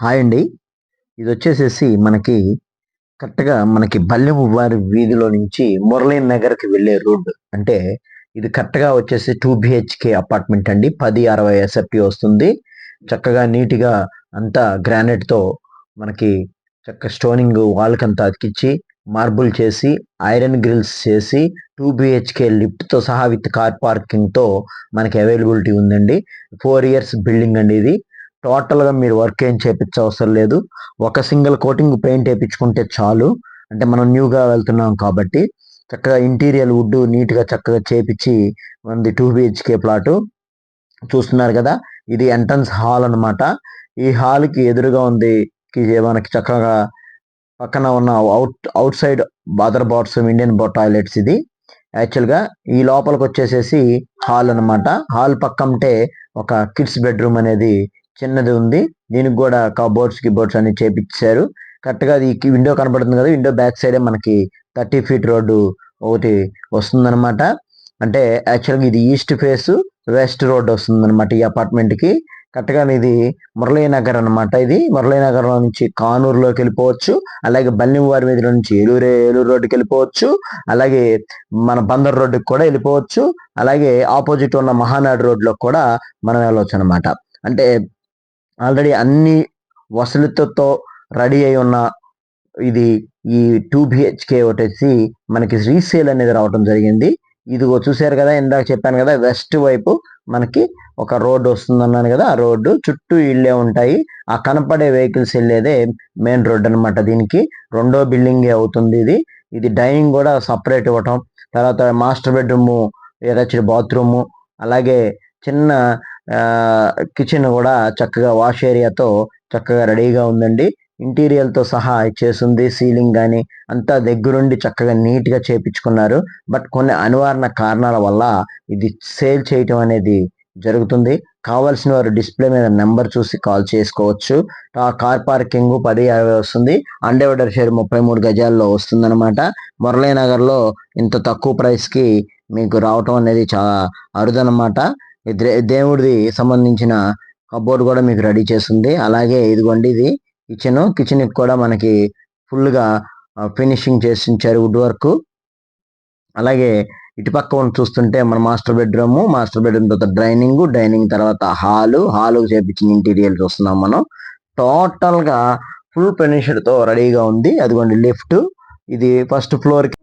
Hi అండి. ఇది వచ్చేసేసి మనకి కరెక్ట్గా మనకి బల్యం వారి వీధిలో నుంచి మురళీ నగర్కి వెళ్ళే రోడ్డు అంటే ఇది కరెక్ట్గా వచ్చేసి టూ బిహెచ్కే అపార్ట్మెంట్ అండి. పది అరవై ఎస్ఎఫ్టీ వస్తుంది. చక్కగా నీట్గా అంతా గ్రానైట్తో మనకి చక్క స్టోనింగ్ వాల్కి అంతా అతికిచ్చి మార్బుల్ చేసి ఐరన్ గ్రిల్స్ చేసి టూ బిహెచ్కే లిఫ్ట్తో సహా విత్ కార్ పార్కింగ్తో మనకి అవైలబిలిటీ ఉందండి. ఫోర్ ఇయర్స్ బిల్డింగ్ అండి ఇది. టోటల్గా మీరు వర్క్ ఏం చేపించ అవసరం లేదు. ఒక సింగిల్ కోటింగ్ పెయింట్ వేయించుకుంటే చాలు. అంటే మనం న్యూగా వెళ్తున్నాం కాబట్టి చక్కగా ఇంటీరియర్ వుడ్ నీట్గా చక్కగా చేపించి మనది టూ బిహెచ్కే ప్లాటు. చూస్తున్నారు కదా ఇది ఎంట్రన్స్ హాల్ అన్నమాట. ఈ హాల్కి ఎదురుగా ఉంది మనకి చక్కగా పక్కన ఉన్న out outside other bathroom Indian toilets ఇది. యాక్చువల్గా ఈ లోపలికి వచ్చేసేసి హాల్ అన్నమాట. హాల్ పక్కంటే ఒక కిడ్స్ బెడ్రూమ్ అనేది చిన్నది ఉంది. దీనికి కూడా కబోర్డ్స్ కీబోర్డ్స్ అన్ని చేపించారు కరెక్ట్గా ఈ విండో కనబడుతుంది కదా విండో బ్యాక్ సైడే మనకి థర్టీ ఫీట్ రోడ్డు ఒకటి వస్తుందన్నమాట. అంటే యాక్చువల్గా ఇది ఈస్ట్ ఫేస్ వెస్ట్ రోడ్ వస్తుందన్నమాట ఈ అపార్ట్మెంట్కి. ఇది మురళీ నగర్ అన్నమాట ఇది. మురళీ నగర్ నుంచి కానూరులోకి వెళ్ళిపోవచ్చు. అలాగే బల్లివారి వీధిలో నుంచి ఏలూరు ఏలూరు రోడ్డుకి వెళ్ళిపోవచ్చు. అలాగే మన బందర్ రోడ్డుకి కూడా వెళ్ళిపోవచ్చు. అలాగే ఆపోజిట్ ఉన్న మహానాడు రోడ్లో కూడా మనం వెళ్ళవచ్చు అనమాట అంటే ఆల్రెడీ అన్ని వసతులతో రెడీ అయి ఉన్న ఇది ఈ టూ బిహెచ్కే వచ్చేసి మనకి రీసేల్ అనేది రావడం జరిగింది. ఇదిగో చూసారు కదా ఇందాక చెప్పాను కదా వెస్ట్ వైపు మనకి ఒక రోడ్డు వస్తుంది అన్నాను కదా ఆ రోడ్డు చుట్టూ ఇళ్ళే ఉంటాయి. ఆ కనపడే వెహికల్స్ వెళ్ళేదే మెయిన్ రోడ్ అన్నమాట దీనికి. రెండో బిల్డింగ్ అవుతుంది ఇది. ఇది డైనింగ్ కూడా సపరేట్ ఇవ్వటం. తర్వాత మాస్టర్ బెడ్రూమ్ ఏదైనా బాత్రూము అలాగే చిన్న కిచెన్ కూడా చక్కగా వాష్ ఏరియాతో చక్కగా రెడీగా ఉందండి. ఇంటీరియర్తో సహా చేసింది సీలింగ్ కానీ అంతా దగ్గరుండి చక్కగా నీట్గా చేపించుకున్నారు. బట్ కొన్ని అనివారణ కారణాల వల్ల ఇది సేల్ చేయటం అనేది జరుగుతుంది. కావాల్సిన వారు డిస్ప్లే మీద నెంబర్ చూసి కాల్ చేసుకోవచ్చు. ఆ కార్ పార్కింగ్ పది యాభై వస్తుంది. అండేవడర్ షేర్ ముప్పై మూడు గజాల్లో వస్తుందన్నమాట. మురళీనగర్లో ఇంత తక్కువ ప్రైస్కి మీకు రావటం అనేది చాలా అరుదనమాట దేవుడిది సంబంధించిన కబోర్డ్ కూడా మీకు రెడీ చేస్తుంది. అలాగే ఇదిగోండి ఇది కిచెన్ కిచెన్ కూడా మనకి ఫుల్గా ఫినిషింగ్ చేసి ఉంచారు వుడ్ వర్క్. అలాగే ఇటుపక్క ఉన్న చూస్తుంటే మన మాస్టర్ బెడ్రూమ్ మాస్టర్ బెడ్రూమ్ తర్వాత డ్రైనింగ్ డ్రైనింగ్ తర్వాత హాలు హాలు చేపించిన ఇంటీరియర్ చూస్తున్నాం మనం. టోటల్గా ఫుల్ ఫినిష్డ్తో రెడీగా ఉంది. అదిగోండి లిఫ్ట్. ఇది ఫస్ట్ ఫ్లోర్కి